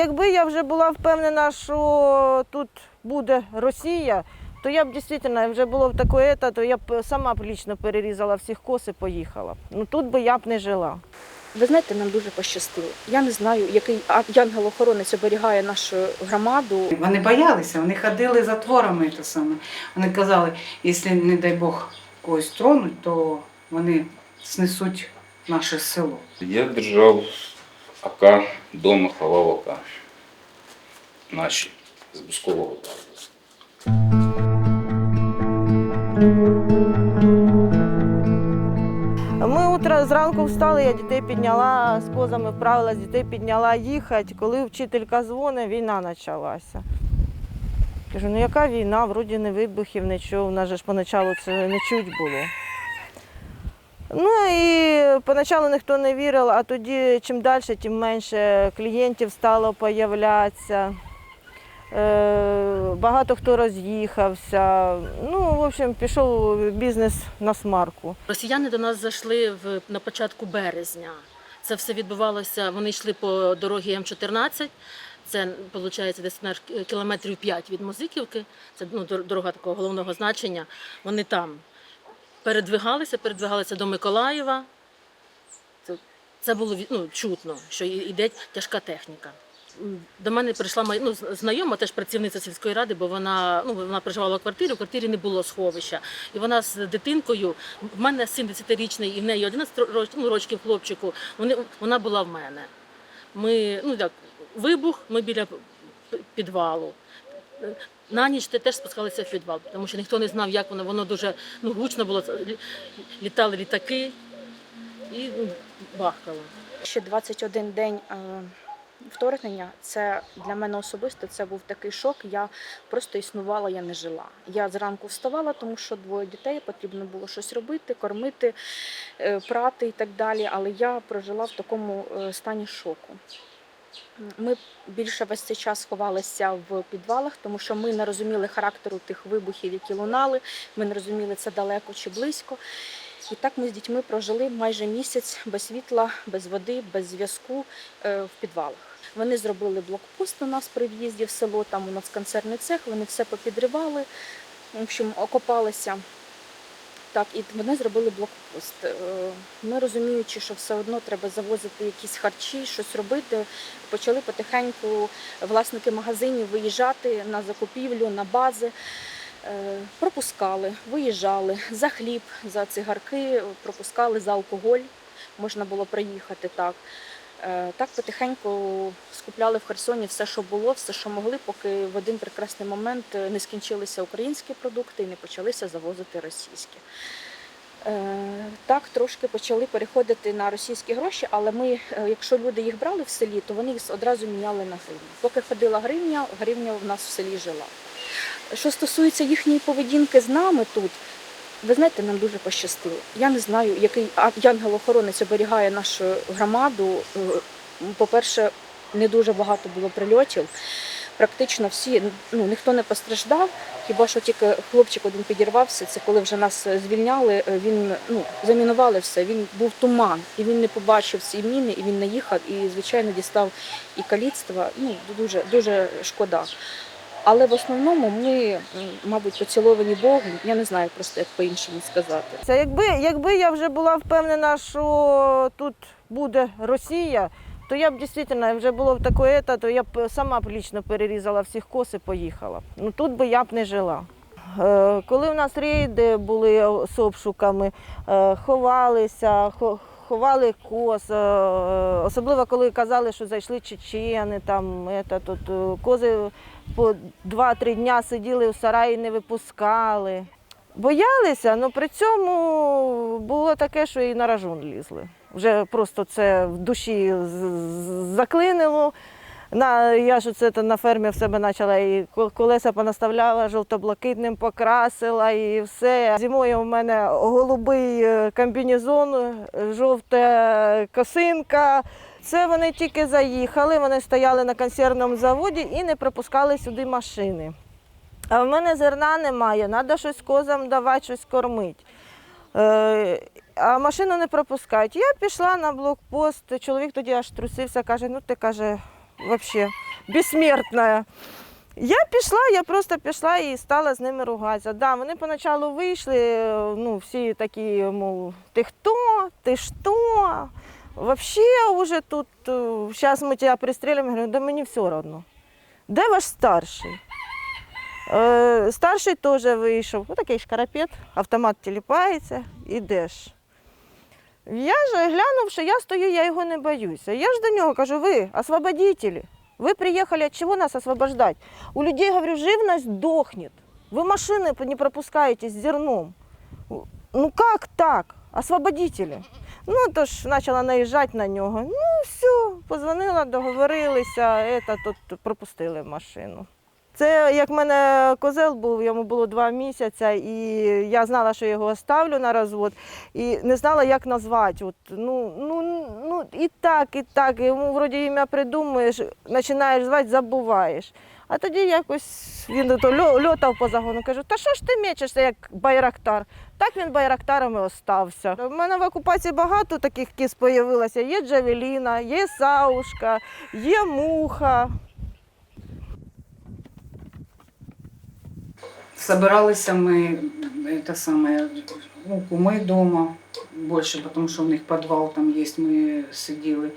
якби я вже була впевнена, що тут буде Росія, то я б дійсно вже було б таке, ета, то я б сама б лічно перерізала всіх кос і поїхала. Ну тут би я б не жила. Ви знаєте, нам дуже пощастило. Я не знаю, який а- янгел-охоронець оберігає нашу громаду. Вони боялися, вони ходили за творами те саме. Вони казали, якщо, не дай Бог, когось тронуть, то вони снесуть наше село. Я держав АК, дома ховав АК. Наші з Бускового. Ми утро зранку встали, я дітей підняла, з козами вправилась, дітей підняла їхати. Коли вчителька дзвонить, війна почалася. Кажу, ну яка війна? Вроді не вибухів, нічого. У нас же ж поначалу це не чуть було. Ну і поначалу ніхто не вірив, а тоді чим далі, тим менше клієнтів стало появлятися. Е, Багато хто роз'їхався. Ну, в общем, пішов бізнес на смарку. Росіяни до нас зайшли в, на початку березня. Це все відбувалося. Вони йшли по дорогі М14. Це виходить десь кілометрів 5 від Музиківки. Це ну, дорога такого головного значення. Вони там передвигалися, передвигалися до Миколаєва. Це, було ну, чутно, що йде тяжка техніка. До мене прийшла моя ну, знайома, теж працівниця сільської ради, бо вона, ну, вона проживала в квартирі, в квартирі не було сховища. І вона з дитинкою, в мене син 10-річний, і в неї 11 роч- ну, років хлопчику, вони, вона була в мене. Ми, ну як, вибух, ми біля підвалу. На ніч те- теж спускалися в підвал, тому що ніхто не знав, як воно, воно дуже ну, гучно було, літали літаки і ну, бахкало. Ще 21 день е, вторгнення. Це для мене особисто це був такий шок. Я просто існувала, я не жила. Я зранку вставала, тому що двоє дітей потрібно було щось робити, кормити, е, прати і так далі. Але я прожила в такому е, стані шоку. Ми більше весь цей час ховалися в підвалах, тому що ми не розуміли характеру тих вибухів, які лунали. Ми не розуміли, це далеко чи близько. І так ми з дітьми прожили майже місяць без світла, без води, без зв'язку е, в підвалах. Вони зробили блокпост у нас при в'їзді в село, там у нас концерний цех, вони все попідривали, в общем, окопалися. Так, і вони зробили блокпост. Е, Ми розуміючи, що все одно треба завозити якісь харчі, щось робити, почали потихеньку власники магазинів виїжджати на закупівлю, на бази. Е, Пропускали, виїжджали за хліб, за цигарки, пропускали за алкоголь. Можна було приїхати так. Е, Так потихеньку скупляли в Херсоні все, що було, все, що могли, поки в один прекрасний момент е, не скінчилися українські продукти і не почалися завозити російські. Е, Так, трошки почали переходити на російські гроші, але ми, якщо люди їх брали в селі, то вони їх одразу міняли на гривню. Поки ходила гривня, гривня в нас в селі жила. Що стосується їхньої поведінки з нами тут, ви знаєте, нам дуже пощастило. Я не знаю, який янгел-охоронець оберігає нашу громаду. Е, По-перше, не дуже багато було прильотів. Практично всі, ну ніхто не постраждав. Хіба що тільки хлопчик один підірвався. Це коли вже нас звільняли. е, Він ну замінували все. Він був туман, і він не побачив ці міни, і він наїхав, і звичайно дістав і каліцтва. Ну дуже дуже шкода. Але в основному ми, мабуть, поціловані Богом. Я не знаю просто як по-іншому сказати. Це якби, якби я вже була впевнена, що тут буде Росія, то я б дійсно вже було б таке, то я б сама б лічно перерізала всіх кос і поїхала. Ну тут би я б не жила. Е, Коли в нас рейди були з обшуками, е, ховалися, хо- ховали коз, е, особливо коли казали, що зайшли чечени, там, ета, тут, е, кози по 2-3 дня сиділи у сараї, не випускали. Боялися, але при цьому було таке, що і на ражун лізли. Вже просто це в душі заклинило. На, я ж це на фермі в себе почала і колеса понаставляла, жовто-блакитним покрасила і все. Зимою у мене голубий е, комбінезон, жовта косинка. Це вони тільки заїхали, вони стояли на консервному заводі і не пропускали сюди машини. А в мене зерна немає, треба щось козам давати, щось кормити. Е, а машину не пропускають. Я пішла на блокпост, чоловік тоді аж трусився, каже, ну ти каже, взагалі, безсмертна. Я пішла, я просто пішла і стала з ними ругатися. Да, вони поначалу вийшли, е, ну, всі такі, мов, ти хто, ти що? Вообще уже тут, зараз ми тебе пристрілимо, говорю, да мені все одно. Де ваш старший? Е, старший теж вийшов. Отакий шкарапет, автомат тіліпається, ідеш. Я ж глянув, що я стою, я його не боюся. Я ж до нього кажу, ви освободителі. Ви приїхали, от чого нас освобождать? У людей, говорю, живность дохнет. Вы машины не пропускаете с зерном. Ну как так? Освободители. Ну, то ж почала наїжджати на нього. Ну, все, позвонила, договорилися, это, тут пропустили в машину. Це як в мене козел був, йому було два місяці, і я знала, що його оставлю на розвод, і не знала, як назвати. От, ну, ну, ну, і так, і так. Йому вроді ім'я придумуєш, починаєш звати, забуваєш. А тоді якось він то льотав по загону. Кажу, та що ж ти мечешся, як байрактар? Так він байрактаром і остався. У мене в окупації багато таких кіз з'явилося. Є Джавеліна, є Саушка, є муха. Собиралися ми это самое, у куми дома більше, тому що в них підвал там є, ми сиділи.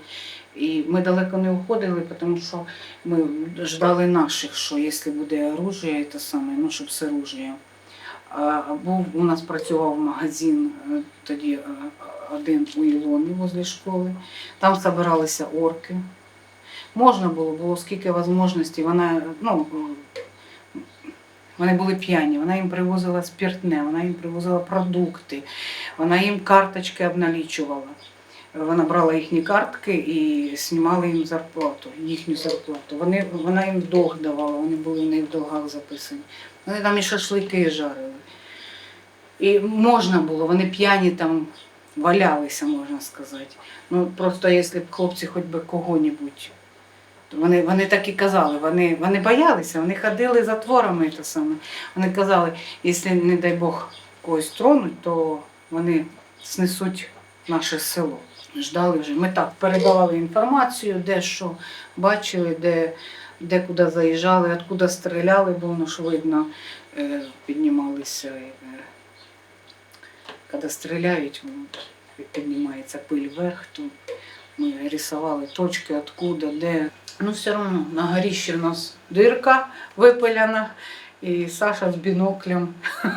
І ми далеко не уходили, тому що ми ждали наших, що якщо буде оружие, це саме, ну, щоб з оружием. Був у нас працював магазин е, тоді е, один у Ілоні возле школи. Там збиралися орки. Можна було, було скільки можливостей. Вона, ну, вони були п'яні, вона їм привозила спиртне, вона їм привозила продукти, вона їм карточки обналічувала. Вона брала їхні картки і знімала їм зарплату, їхню зарплату. Вони, вона їм долг давала, вони були в неї в долгах записані. Вони там і шашлики жарили. І можна було, вони п'яні там валялися, можна сказати. Ну просто якщо б хлопці хоч би кого-небудь. То Вони, вони так і казали, вони, вони боялися, вони ходили за творами те саме. Вони казали, якщо, не дай Бог, когось тронуть, то вони снесуть наше село. Ждали вже. Ми так передавали інформацію, де що бачили, де, де куди заїжджали, откуда стріляли, бо воно ж видно, е, піднімалися. е, Коли стріляють, піднімається пиль вверх, то ми рисували точки, откуда, де. Ну, все одно на горіщі у нас дирка випиляна, і Саша з біноклем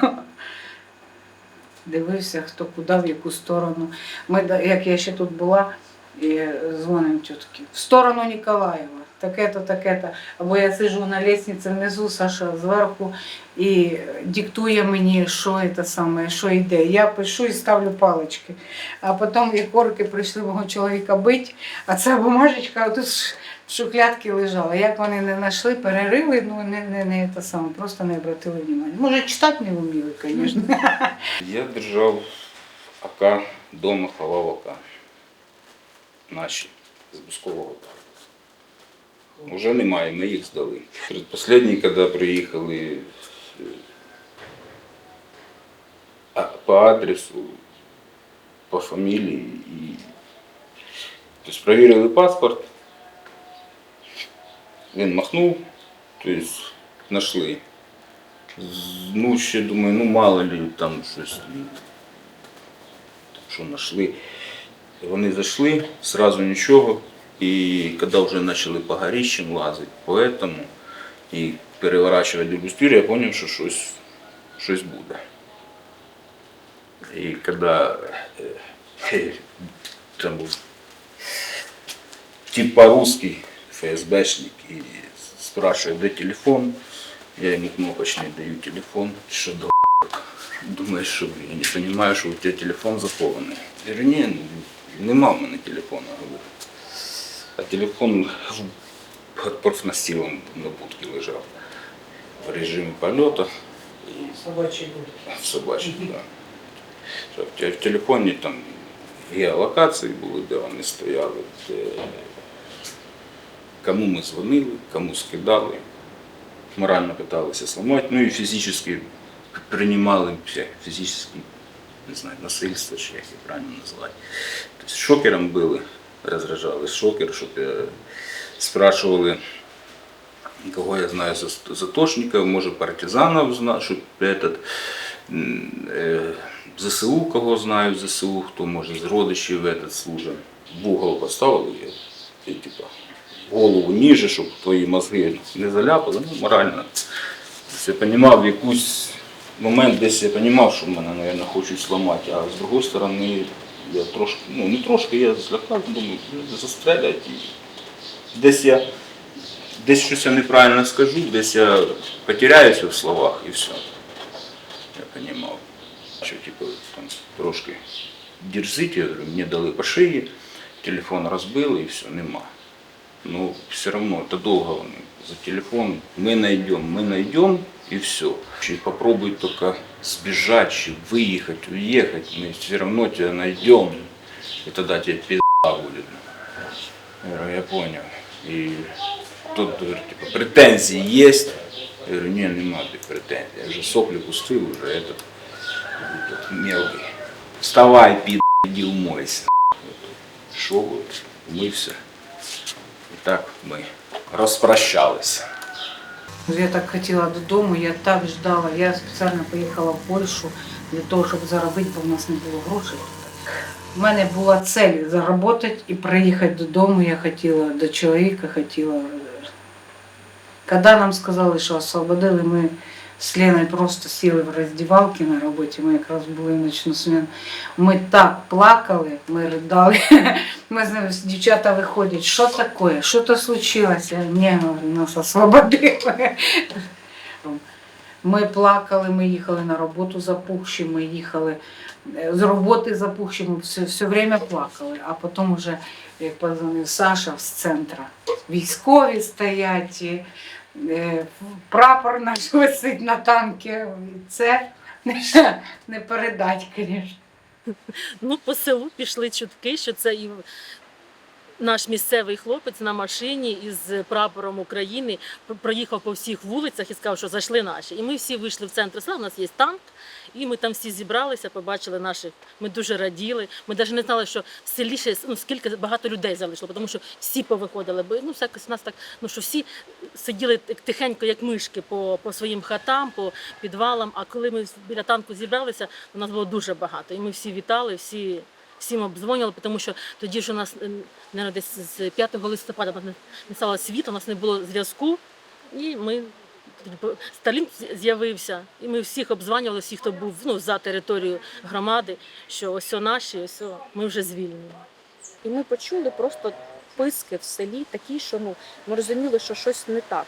дивився, хто куди, в яку сторону. Ми, як я ще тут була, і дзвонимо тітки, в сторону Ніколаєва, таке-то, таке-то. Або я сиджу на лестниці внизу, Саша зверху, і диктує мені, що це саме, що йде. Я пишу і ставлю палички. А потім як орки прийшли мого чоловіка бити, а ця бумажечка тут в шухлядці лежала. Як вони не знайшли, перерили, ну не, не, не те саме, просто не обратили увагу. Може, читати не вміли, звісно. Я держав АК дома, ховав АК. Наші з Бускового. Уже немає, ми їх здали. Предпоследній, коли приїхали по адресу, по фамілії і тобто, перевірили паспорт. Він махнув, тобто знайшли. Ну, ще думаю, ну мало ли там щось. Що знайшли. Вони зайшли, сразу нічого. І коли вже почали по горищам лазити, по этому, і переворачувати дегустюру, я зрозумів, що щось, щось буде. І коли е, там був типа русский ФСБшник і спрашивает, де телефон, я ему кнопочный даю телефон, что до Думаешь, что я не понимаю, что у тебя телефон захований. Я говорю, ні, ну, нема в мене телефона. говорю. А телефон під профнастилом на будці лежав в режимі польоту і Собачий буде. в собачій, да. Що в те- в телефоні там геолокації були, де вони стояли, де кому ми дзвонили, кому скидали, морально пыталися сломати, ну і фізично приймали всяке фізичне, не знаю, насильство, чи як їх правильно назвати. Тобто шокером били, розражали шокер, щоб е, спрашивали, кого я знаю из затошников, может, партизанов знаю, что этот, м, э, ЗСУ, кого знаю, ЗСУ, хто може з родичів этот служить. В угол поставили і, і типа, голову ніже, щоб твої мозги не заляпали, ну, морально. Тобто я розумів, в якийсь момент десь я розумів, що мене, мабуть, хочуть зламати, а з другої сторони, я трошки, ну не трошки, я злякав, думаю, «Блін, застрелять. І десь я десь щось я неправильно скажу, десь я потеряюся в словах і все. Я розумів, що типу, там трошки дерзить, я говорю, мені дали по шиї, телефон розбили і все, нема. Ну, все равно, это долго он за телефон. Мы найдем, мы найдем и все. И попробуй только сбежать, выехать, уехать, мы все равно тебя найдем. И тогда тебе пизда будет. Я говорю, я понял. И тут говорит, типа, претензии есть. Я говорю, не, нема претензий. Я уже сопли пустил, уже этот, этот мелкий. Вставай, пи***, иди умойся. Шел, умывся. І так ми розпрощалися. Я так хотіла додому, я так ждала. Я спеціально поїхала в Польщу для того, щоб заробити, бо в нас не було грошей. У мене була цель заробити і приїхати додому. Я хотіла до чоловіка, хотіла. Коли нам сказали, що освободили, ми з Леною просто сіли в роздівалки на роботі. Ми якраз були ночну зміну. Ми так плакали, ми ридали. Ми з ними дівчата виходять, що таке, що то случилось? Я не говорю, нас освободили. Ми плакали, ми їхали на роботу запухші, ми їхали з роботи запухші, ми все, все время плакали. А потім вже, як позвонив Саша з центру, військові стоять, прапор наш висить на танки. Це не, не передать, звісно. Ну, по селу пішли чутки, що це і наш місцевий хлопець на машині із прапором України проїхав по всіх вулицях і сказав, що зайшли наші. І ми всі вийшли в центр села, у нас є танк, і ми там всі зібралися, побачили наших. Ми дуже раділи. Ми навіть не знали, що в селі ще ну, скільки багато людей залишило, тому що всі повиходили. Бо ну, у нас так, ну що всі сиділи тихенько, як мишки, по, по своїм хатам, по підвалам. А коли ми біля танку зібралися, у нас було дуже багато. І ми всі вітали, всі. Всім обдзвонювали, тому що тоді ж у нас е, наверно, десь з 5 листопада не- не стало світу, у нас не було зв'язку, і ми Сталін з'явився, і ми всіх обзванювали, всіх, хто був ну, за територією громади, що ось о наші, ось о, ми вже звільнені. І ми почули просто писки в селі такі, що ну, ми розуміли, що щось не так.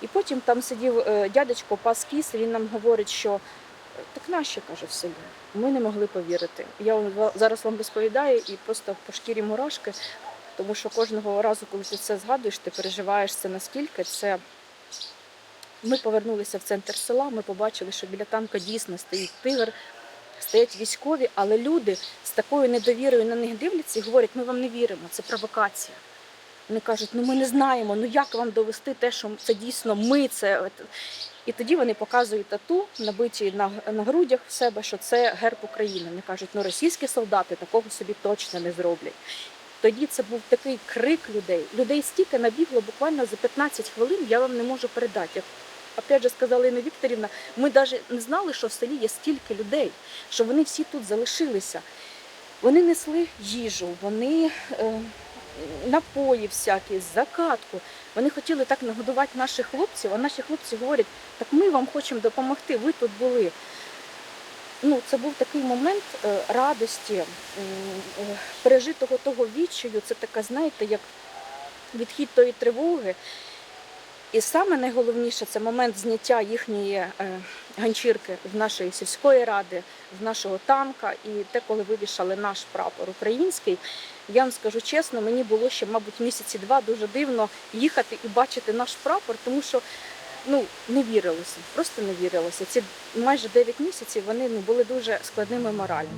І потім там сидів е, дядечко пас кіс, він нам говорить, що «Е, так наші, каже, в селі. Ми не могли повірити. Я зараз вам розповідаю і просто по шкірі мурашки, тому що кожного разу, коли ти це згадуєш, ти переживаєш це наскільки це. Ми повернулися в центр села, ми побачили, що біля танка дійсно стоїть тигр, стоять військові, але люди з такою недовірою на них дивляться і говорять, ми вам не віримо, це провокація. Вони кажуть, ну ми не знаємо, ну як вам довести те, що це дійсно ми. це. І тоді вони показують тату, набиті на, на грудях в себе, що це герб України. Вони кажуть, ну російські солдати такого собі точно не зроблять. Тоді це був такий крик людей. Людей стільки набігло буквально за 15 хвилин, я вам не можу передати. Опять же сказала Інна Вікторівна, ми навіть не знали, що в селі є стільки людей, що вони всі тут залишилися. Вони несли їжу, вони е, напої всякі, закатку. Вони хотіли так нагодувати наших хлопців, а наші хлопці говорять, так ми вам хочемо допомогти, ви тут були. Ну, це був такий момент е, радості, е, пережитого того відчаю. Це така, знаєте, як відхід тої тривоги. І саме найголовніше це момент зняття їхньої е, ганчірки в нашої сільської ради, в нашого танка, і те, коли вивішали наш прапор український. Я вам скажу чесно, мені було ще, мабуть, місяці два дуже дивно їхати і бачити наш прапор, тому що ну не вірилося, просто не вірилося. Ці майже 9 місяців вони ну, були дуже складними морально.